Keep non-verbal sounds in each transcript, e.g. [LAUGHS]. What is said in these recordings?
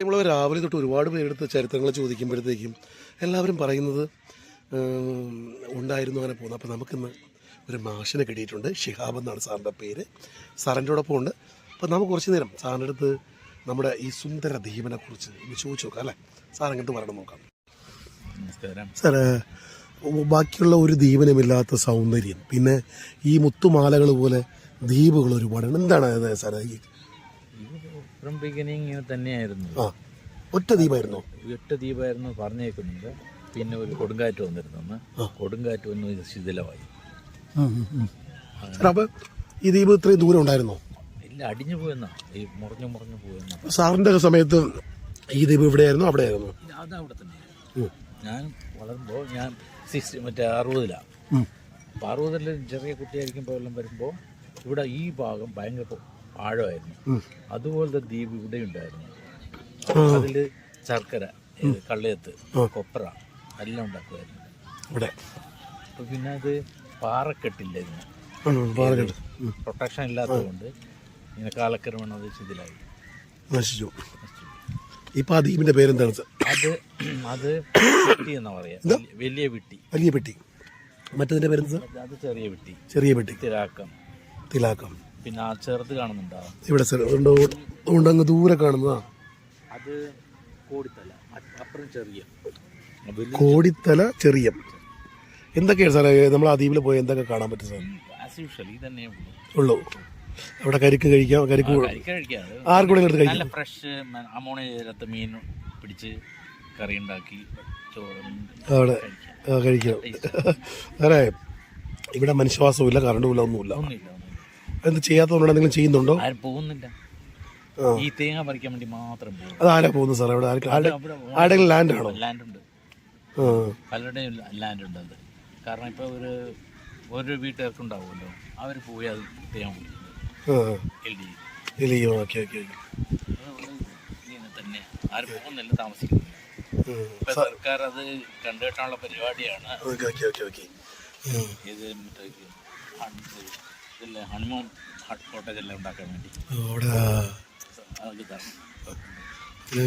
നമ്മൾ രാവിലെ തൊട്ട് ഒരുപാട് പേരെടുത്ത് ചരിത്രങ്ങൾ ചോദിക്കുമ്പോഴത്തേക്കും എല്ലാവരും പറയുന്നത് ഉണ്ടായിരുന്നു അങ്ങനെ പോകുന്നത് അപ്പോൾ നമുക്കിന്ന് ഒരു മാഷിനെ കിട്ടിയിട്ടുണ്ട്. ഷിഹാബ് എന്നാണ് സാറിന്റെ പേര്. സാറിന്റെ ഒപ്പം ഉണ്ട് അപ്പോൾ നമുക്ക് കുറച്ച് നേരം സാറിന്റെ അടുത്ത് നമ്മുടെ ഈ സുന്ദര ദീപനെക്കുറിച്ച് കുറിച്ച് ഒന്ന് ചോദിച്ചു നോക്കാം അല്ലേ? സാർ അങ്ങോട്ട് പറയണം നോക്കാം. സാറ് ബാക്കിയുള്ള ഒരു ദീപനമില്ലാത്ത സൗന്ദര്യം പിന്നെ ഈ മുത്തുമാലകൾ പോലെ ദ്വീപുകൾ ഒരുപാടാണ് എന്താണ് സാറേ? ഫ്രം ബിഗിനിങ് ഇങ്ങനെ തന്നെയായിരുന്നു. ഒറ്റ ദീപായിരുന്നു ഒറ്റ ദ്വീപായിരുന്നു പറഞ്ഞേക്കുന്നത്. പിന്നെ ഒരു കൊടുങ്കാറ്റ് വന്നിരുന്നു കൊടുങ്കാറ്റ് വന്ന് ശിഥിലമായി. അപ്പോൾ ഈ ദ്വീപ് ഇത്രയും ദൂരം ഉണ്ടായിരുന്നോ? ഇല്ല അടിഞ്ഞു പോയെന്നാ. ഈ മുറിഞ്ഞു മുറിഞ്ഞു പോയെന്നാ. സാറിന്റെ സമയത്ത് ഈ ദ്വീപ് ഇവിടെയായിരുന്നു അവിടെയായിരുന്നു. അത് അവിടെ തന്നെ ഞാൻ വളരുമ്പോൾ ഞാൻ സിക്സ്റ്റി മറ്റേ അറുപതിലാണ് അപ്പോൾ അറുപതിൽ ചെറിയ കുട്ടിയായിരിക്കുമ്പോൾ എല്ലാം വരുമ്പോൾ ഇവിടെ ഈ ഭാഗം ഭയങ്കര ആഴമായിരുന്നു. അതുപോലത്തെ ദ്വീപ് ഇവിടെ ഉണ്ടായിരുന്നു. അതിൽ ശർക്കര കള്ളയത്ത് കൊപ്ര എല്ലാം ഉണ്ടാക്കുമായിരുന്നു. ഇവിടെ. പിന്നെ അത് പാറക്കെട്ടില്ലായിരുന്നു. പ്രൊട്ടക്ഷൻ ഇല്ലാത്തതുകൊണ്ട് ഇങ്ങനെ കാലക്രമേണ അത് ശിഥിലായി. നശിച്ചു. ഇപ്പം ആ ദ്വീപിന്റെ പേരെന്താണ് അത് അത് വെട്ടി എന്നാ പറയാ. വലിയ- വെട്ടി വിട്ടി വലിയ പെട്ടി. മറ്റതിന്റെ പേരെന്ത് അത് ചെറിയ വിട്ടി ചെറിയ പെട്ടി. തിലാക്കം. തിലാക്കം. പിന്നെ ആ ചെറുത് കാണുന്നുണ്ടാവും. ഇവിടെ അതുകൊണ്ട് അങ്ങ് ദൂരെ കാണുന്നതാ. അത് കോടിത്തല. അപ്പുറം ചെറിയ. വലിയ കോടിത്തല ചെറിയം. എന്തൊക്കെയാണ് സാറേ? നമ്മൾ ആ ദ്വീപിൽ പോയി എന്തൊക്കെ കാണാൻ പറ്റും സാർ ആസ് യൂഷ്വൽ ഇത് തന്നെ ഉള്ളൂ. അവിടെ കരിക്ക് കഴിക്കാം കരിക്ക് ആർക്കൂടെ എടുത്ത് കഴിക്കാം. നല്ല ഫ്രഷ് അമോണിയ ചേർത്ത് മീൻ പിടിച്ച് കറി ഉണ്ടാക്കി ചോറും അവിടെ കഴിക്കാം. സാറേ ഇവിടെ മനുഷ്യവാസമില്ല കറണ്ടും ഇല്ല ഒന്നുമില്ല ഒന്നുമില്ല. ഒന്നുമില്ല എന്ത് ചെയ്യാത്തതുകൊണ്ട് എന്തെങ്കിലും ചെയ്യുന്നുണ്ടോ? ആരും പോകുന്നില്ല. ഈ തേങ്ങ പറിക്കാൻ വേണ്ടി മാത്രം പോകും. അത് ആരാ പോകുന്നത് സാറേ? അവിടെ ആരുടെങ്കിലും ലാൻഡ് ആണോ? ലാൻഡ് ഉണ്ട്. പലരുടെയും ലാൻഡ് ഉണ്ട് അത്. കാരണം ഇപ്പോൾ ഒരു ഒരു വീട്ടുകാർക്ക് ഉണ്ടാവുമല്ലോ. അവർ പോയി അത് തേങ്ങ ഇല്ല ഓക്കെ ഓക്കെ തന്നെ. ആരും പോകുന്നില്ല താമസിക്കുന്നില്ല. ഇപ്പൊ സർക്കാർ അത് കണ്ടുകെട്ടാനുള്ള പരിപാടിയാണ്. ഇത് മറ്റേ ഹൺ- ഇതില്ലേ ഹനുമാൻ ഹട്ട് കോട്ടേജ് എല്ലാം ഉണ്ടാക്കാൻ വേണ്ടി. അവിടെ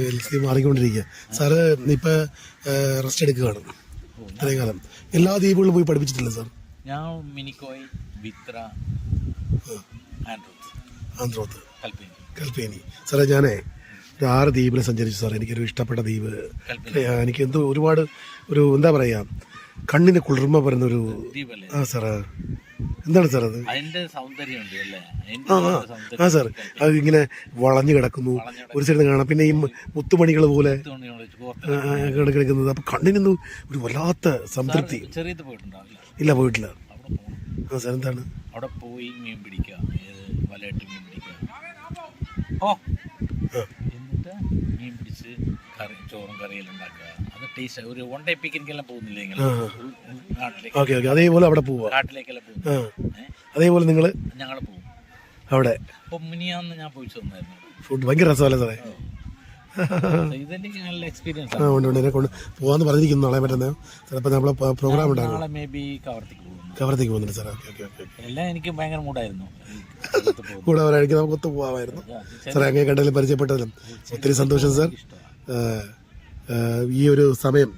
എൽ സി മാറിക്കൊണ്ടിരിക്കുക. സാറ് ഇപ്പം റെസ്റ്റ് എടുക്കുകയാണ്. ഇത്രയും കാലം. എല്ലാ ദ്വീപുകളിലും പോയി പഠിപ്പിച്ചിട്ടില്ല സാർ? ഞാൻ മിനിക്കോയ് ബിത്ര ആന്ത്രോത്ത് കൽപ്പിനി. കൽപ്പേനി. സാറേ ഞാനേ ഒരു ആറ് ദ്വീപിൽ സഞ്ചരിച്ചു സാർ എനിക്കൊരു ഇഷ്ടപ്പെട്ട ദ്വീപ്. എനിക്ക് എന്തോ ഒരുപാട് ഒരു എന്താ പറയുക കണ്ണിന് കുളിർമ പറയുന്ന ഒരു ആ സാറേ. എന്താണ് സാർ അത്? ആ സാർ അത് ഇങ്ങനെ വളഞ്ഞു കിടക്കുന്നു. ഒരു സൈഡിൽ കാണാം. പിന്നെ ഈ മുത്തുമണികൾ പോലെ കിടക്കുന്നത് അപ്പൊ കണ്ണിനൊന്നും ഒരു വല്ലാത്ത സംതൃപ്തി. ഇല്ല. പോയിട്ടില്ല. ആ സാർ എന്താണ്? അവിടെ പോയി മീൻ പിടിക്കുക. വലയിട്ട് മീൻ പിടിക്കുക. ഓ. എന്നിട്ട് മീൻ പിടിച്ച് കറി ചോറും കറിയെല്ലാം ഉണ്ടാക്കുക. അത് ടേസ്റ്റ് ഒരു വൺ ഡേ പിക്കിനിക്കെല്ലാം പോകുന്നില്ലെങ്കിൽ നാട്ടിലേക്ക് ഓക്കെ ഓക്കെ. അതേപോലെ അവിടെ പോവുക കാട്ടിലേക്കെല്ലാം പോകും. അതേപോലെ നിങ്ങൾ ഞങ്ങൾ പോകും. അവിടെ? അപ്പൊ മുനിയാന്ന് ഞാൻ പോയി ഫുഡ് ഭയങ്കര രസമല്ലേ സാറേ? ഇതെനിക്ക് നല്ല എക്സ്പീരിയൻസ് ആ ഉണ്ട് ഉണ്ട്. എന്നെ കൊണ്ട് പോകാമെന്ന് പറഞ്ഞിരിക്കുന്നു നാളെ ചിലപ്പോൾ നമ്മളെ പ്രോഗ്രാം ഉണ്ടാകും നാളെ മേ ബി കവർത്തിക്ക് പോകുന്നു. കവറത്തേക്ക് പോകുന്നുണ്ട് സാർ ഓക്കെ ഓക്കെ ഓക്കെ എല്ലാം എനിക്ക് ഭയങ്കര മൂടായിരുന്നു ഈ സ്ഥലത്ത് പോകുന്നത്. കൂടെ വരാണെങ്കിൽ നമുക്ക് ഒത്തു പോകാമായിരുന്നു അത് സാർ അങ്ങനെ കണ്ടതിൽ പരിചയപ്പെട്ടതിലും ഒത്തിരി സന്തോഷം സാർ. ഈ ഒരു സമയം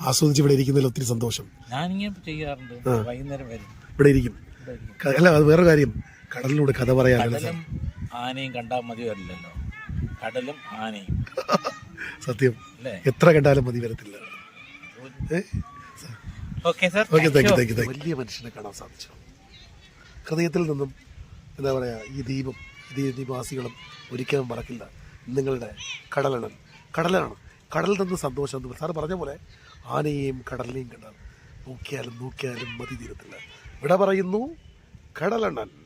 ആസ്വദിച്ച് ഇവിടെ ഇരിക്കുന്നതിൽ ഒത്തിരി സന്തോഷം. ഞാനിങ്ങനെ ചെയ്യാറുണ്ട്. വൈകുന്നേരം വരും. ഇവിടെ ഇരിക്കും. അല്ല അത് വേറെ കാര്യം. കടലിലൂടെ കഥ പറയാനല്ല കടലും ആനയും കണ്ടാൽ മതി വരില്ലല്ലോ. കടലും ആനയും. [LAUGHS] സത്യം. എത്ര കണ്ടാലും മതി വരത്തില്ല. Okay sir. Okay thank you thank you വലിയ മനുഷ്യനെ കാണാൻ സാധിച്ചു. ഹൃദയത്തിൽ നിന്നും എന്താ പറയാ ഈ ദ്വീപും ഈ ദ്വീപവാസികളും ഒരിക്കലും മറക്കില്ല. നിങ്ങളുടെ കടലാണ് കടലാണ്. കടലിൽ നിന്ന് സന്തോഷം എന്ന് സാറ് പറഞ്ഞ പോലെ ആനയെയും കടലിനെയും കണ്ടാൽ നോക്കിയാലും നോക്കിയാലും മതി തീരത്തില്ല. ഇവിടെ പറയുന്നു കടലണ്ണൻ.